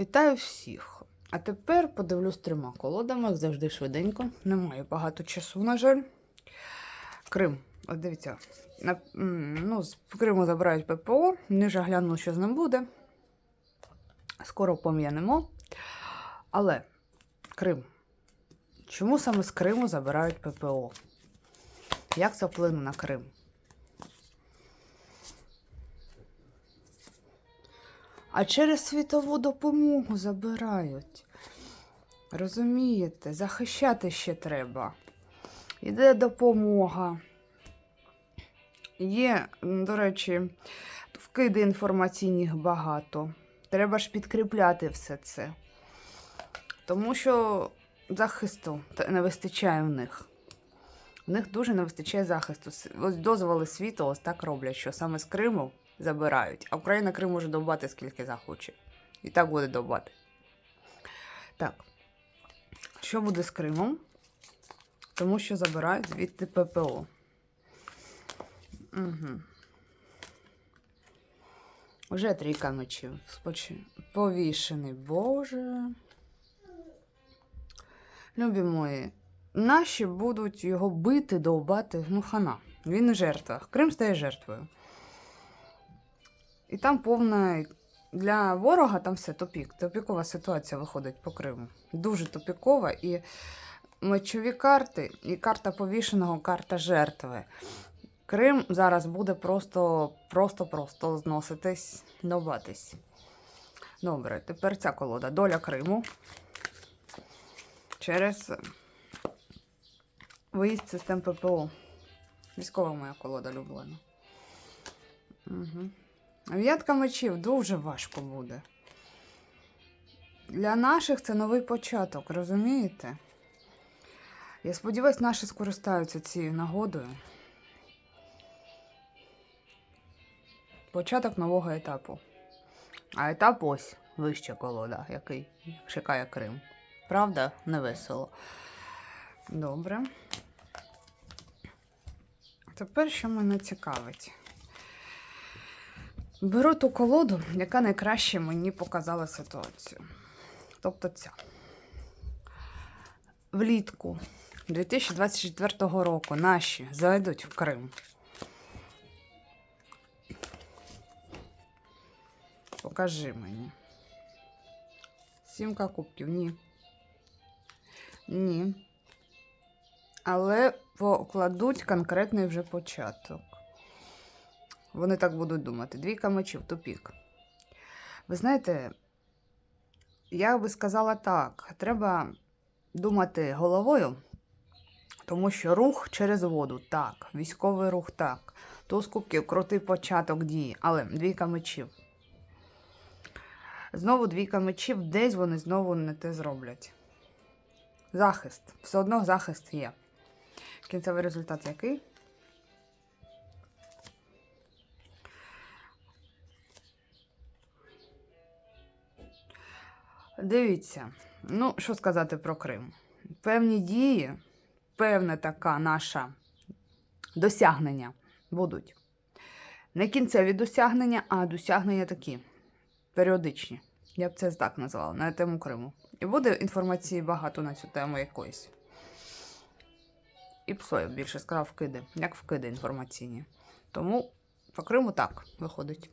Вітаю всіх! А тепер подивлюсь трьома колодами, як завжди швиденько. Немає багато часу, на жаль. Крим. От дивіться, на, ну, з Криму забирають ППО. Ниже гляну, що з ним буде. Скоро пом'янемо. Але Крим. Чому саме з Криму забирають ППО? Як це вплине на Крим? А через світову допомогу забирають. Розумієте, захищати ще треба. Іде допомога. Є, до речі, вкиди інформаційних багато. Треба ж підкріпляти все це. Тому що захисту не вистачає в них. В них дуже не вистачає захисту. Ось дозволи світу ось так роблять, що саме з Криму забирають. А Україна Крим може довбати скільки захоче. І так буде довбати. Так. Що буде з Кримом? Тому що забирають звідти ППО. Угу. Уже трійка мечів. Споч... Повішений, Боже. Любі мої, наші будуть його бити, довбати, ну хана. Він жертва. Крим стає жертвою. І там повна. Для ворога там все топік. Топікова ситуація виходить по Криму. Дуже топікова. І мечові карти, і карта повішеного, карта жертви. Крим зараз буде просто, просто, просто зноситись, довбатись. Добре, тепер ця колода. Доля Криму. Через виїзд систем ППО. Військова моя колода люблена. Угу. В'ятка мечів дуже важко буде. Для наших це новий початок, розумієте? Я сподіваюся, наші скористаються цією нагодою. Початок нового етапу. А етап ось вища колода, який чекає Крим. Правда, не весело. Добре. Тепер що мене цікавить? Беру ту колоду, яка найкраще мені показала ситуацію. Тобто ця. Влітку 2024 року наші зайдуть в Крим. Покажи мені. Сімка кубків, ні. Ні. Але покладуть конкретний вже початок. Вони так будуть думати. Двійка мечів, тупік. Ви знаєте, я би сказала так: треба думати головою, тому що рух через воду так, військовий рух так. Туз кубків, крутий початок дії, але двійка мечів. Знову двійка мечів, десь вони знову не те зроблять. Захист. Все одно захист є. Кінцевий результат який? Дивіться, ну, що сказати про Крим? Певні дії, певна така наша досягнення будуть. Не кінцеві досягнення, а досягнення такі періодичні. Я б це так назвала, на тему Криму. І буде інформації багато на цю тему якоїсь. І псо, я більше сказав, вкиди, як вкиди інформаційні. Тому по Криму так виходить.